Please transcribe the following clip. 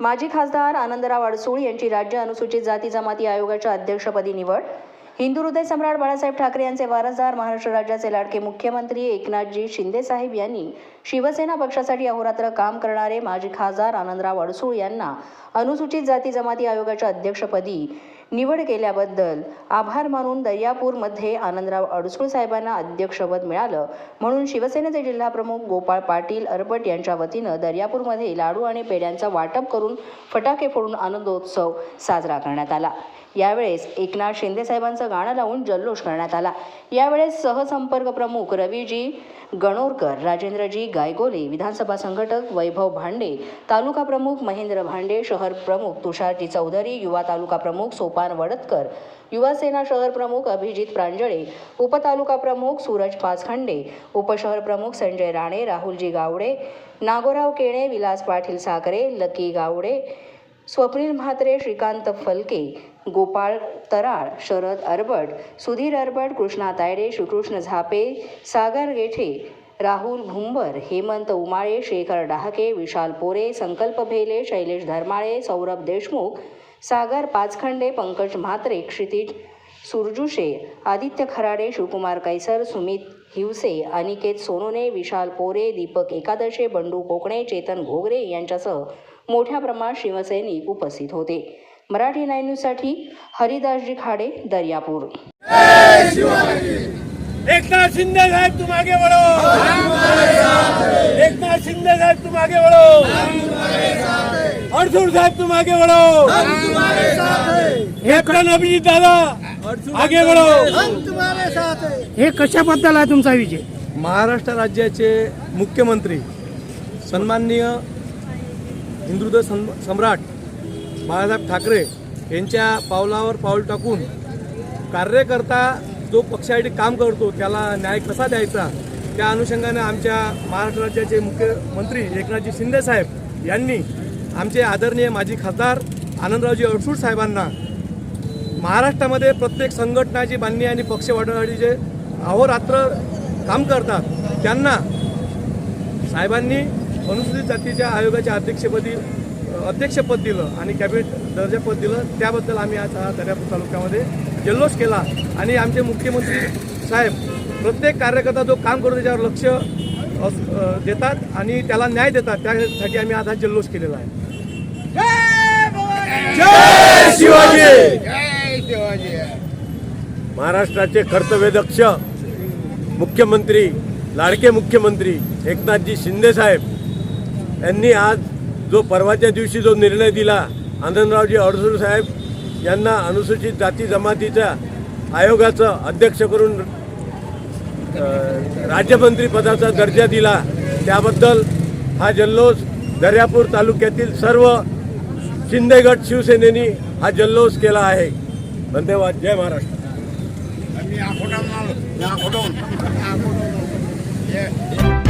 माजी खासदार आनंदराव अडसूळ यांची राज्य अनुसूचित जाती जमाती आयोगाच्या अध्यक्षपदी निवड. हिंदू हृदय सम्राट बाळासाहेब ठाकरे यांचे वारसदार महाराष्ट्र राज्याचे लाडके मुख्यमंत्री एकनाथजी शिंदेसाहेब यांनी शिवसेना पक्षासाठी अहोरात्र काम करणारे माजी खासदार आनंदराव अडसूळ यांना अनुसूचित जाती जमाती आयोगाच्या अध्यक्षपदी निवड केल्याबद्दल आभार मानून दर्यापूरमध्ये आनंदराव अडसूळ साहेबांना अध्यक्षपद मिळालं. म्हणून शिवसेनेचे जिल्हाप्रमुख गोपाळ पाटील अरबट यांच्या वतीनं दर्यापूरमध्ये लाडू आणि पेढ्यांचं वाटप करून फटाके फोडून आनंदोत्सव साजरा करण्यात आला. यावेळेस एकनाथ शिंदे साहेबांचं गाणं लावून जल्लोष करण्यात आला. यावेळेस सहसंपर्क प्रमुख रवीजी गणोरकर राजेंद्रजी गायगोले विधानसभा संघटक वैभव भांडे तालुका प्रमुख महेंद्र भांडे शहर प्रमुख तुषारजी चौधरी युवा तालुका प्रमुख सोप सोपान वडतकर युवासेना शहर प्रमुख अभिजित प्रांजळे उपतालुका प्रमुख सूरज पाचखंडे उपशहर प्रमुख संजय राणे राहुलजी गावडे नागोराव केणे विलास पाटील साखरे लकी गावडे स्वप्नील म्हात्रे श्रीकांत फलके गोपाळ तराळ शरद अरबट सुधीर अरबट कृष्णा तायडे श्रीकृष्ण झापे सागर गेठे राहुल भुंबर हेमंत उमाळे शेखर डहाके विशाल पोरे संकल्प भेले शैलेश धर्माळे सौरभ देशमुख सागर पाचखंडे पंकज म्हात्रे क्षितिज सुरजुशे आदित्य खराडे शिवकुमार कैसर सुमित हिवसे अनिकेत सोनोने विशाल पोरे दीपक एकादशे बंडू कोकणे चेतन घोगरे यांच्यासह मोठ्या प्रमाणात शिवसैनिक उपस्थित होते. मराठी नाईन न्यूजसाठी हरिदासजी खाडे दर्यापूर. एकनाथ शिंदे साहेब तुम आगे बढ़ो एकनाथ शिंदे साहेब तुम आगे बढ़ो अडसूळ साहेब तुम आगे बढ़ो कैप्टन अभिजीत दादा आगे बढ़ो हे. कशाबद्दल आहे तुमचा विजय? महाराष्ट्र राज्याचे मुख्यमंत्री सन्माननीय सं सम्राट बाळासाहेब ठाकरे यांच्या पावलावर पाऊल टाकून कार्यकर्ता जो पक्षासाठी काम करतो त्याला न्याय कसा द्यायचा? त्या अनुषंगाने आमच्या महाराष्ट्र राज्याचे मुख्यमंत्री एकनाथजी शिंदे साहेब यांनी आमचे आदरणीय माजी खासदार आनंदरावजी अडसूळ साहेबांना महाराष्ट्रामध्ये प्रत्येक संघटनाची बांधणी आणि पक्ष वाढवण्यासाठी जे अहोरात्र काम करतात त्यांना साहेबांनी अनुसूचित जातीच्या आयोगाच्या अध्यक्षपदी अध्यक्षपद दिलं आणि कॅबिनेट दर्जापद दिलं. त्याबद्दल आम्ही आज हा दर्यापूर तालुक्यामध्ये जल्लोष केला आणि आमचे मुख्यमंत्री साहेब प्रत्येक कार्यकर्ता जो काम करतो त्याच्यावर लक्ष अस- देतात आणि त्याला न्याय देतात. त्यासाठी आम्ही आज हा जल्लोष केलेला आहे. महाराष्ट्राचे कर्तव्यदक्ष मुख्यमंत्री लाडके मुख्यमंत्री एकनाथजी शिंदे साहेब यांनी आज जो परवाच्या दिवशी जो निर्णय दिला आनंदरावजी अडसूळ साहेब यांना अनुसूचित जाती जमातीच्या आयोगाचं अध्यक्ष करून राज्यमंत्री पदाचा दर्जा दिला त्याबद्दल हा जल्लोष दर्यापूर तालुक्यातील सर्व शिंदेगड शिवसेनेनी हा जल्लोष केला आहे. धन्यवाद जय महाराष्ट्र. मी